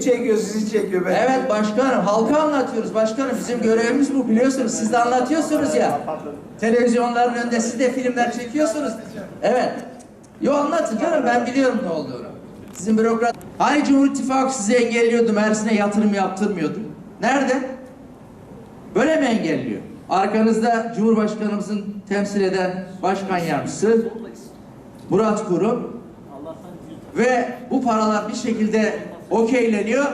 Beni çekiyor, sizi çekiyor. Ben. Evet başkanım, halka anlatıyoruz başkanım. Bizim görevimiz bu biliyorsunuz. Siz de anlatıyorsunuz ya. Televizyonların önünde siz de filmler çekiyorsunuz. Evet. Yo anlatın canım ben biliyorum ne olduğunu. Sizin bürokrat... Hani Cumhur İttifakı sizi engelliyordu, Mersin'e yatırım yaptırmıyordu. Nerede? Böyle mi engelliyor? Arkanızda Cumhurbaşkanımızın temsil eden başkan yardımcısı Murat Kurum ve bu paralar bir şekilde okeyleniyor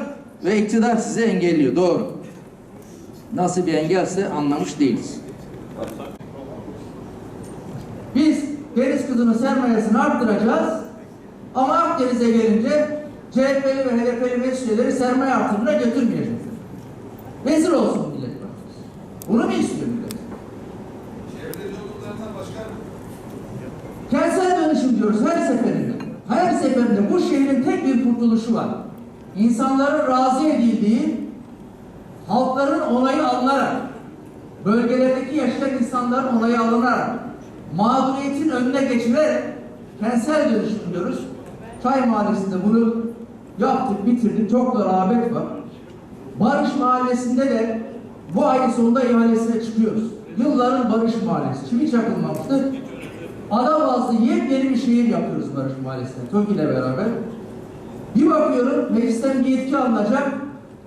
ve iktidar sizi engelliyor. Doğru. Nasıl bir engelse anlamış değiliz. Biz deniz kızının sermayesini arttıracağız ama Akdeniz'e gelince CHP'li ve HDP'li meclisleri sermaye artırımına götürmeyeceğiz. Rezil olsun millet. Bunu mu istiyor millet? Kentsel dönüşüm diyoruz her seferinde. Her seferinde bu şehrin tek bir kurtuluşu var. İnsanların razı edildiği, halkların onayı alınarak, bölgelerdeki yaşayan insanların onayı alınarak, mağduriyetin önüne geçilerek kentsel dönüşüm diyoruz. Çay Mahallesi'nde bunu yaptık, bitirdik. Çok da rağbet var. Barış Mahallesi'nde de bu ayın sonunda ihalesine çıkıyoruz. Yılların Barış Mahallesi. Şimdi hiç yapılmamıştı. Adabazlı yepyeni bir şehir yapıyoruz Barış Mahallesi'nde. TOKİ ile beraber. Bir bakıyorum meclisten bir yetki alınacak.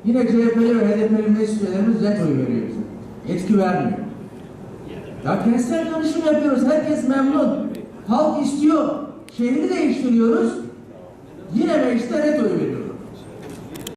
Yine CHP'li ve HDP'li meclis üyelerimiz oy veriyor bize. Yetki vermiyor. Ya kentsel dönüşüm yapıyoruz. Herkes memnun. Halk istiyor. Şehri değiştiriyoruz. Yine mecliste ret oy veriyoruz.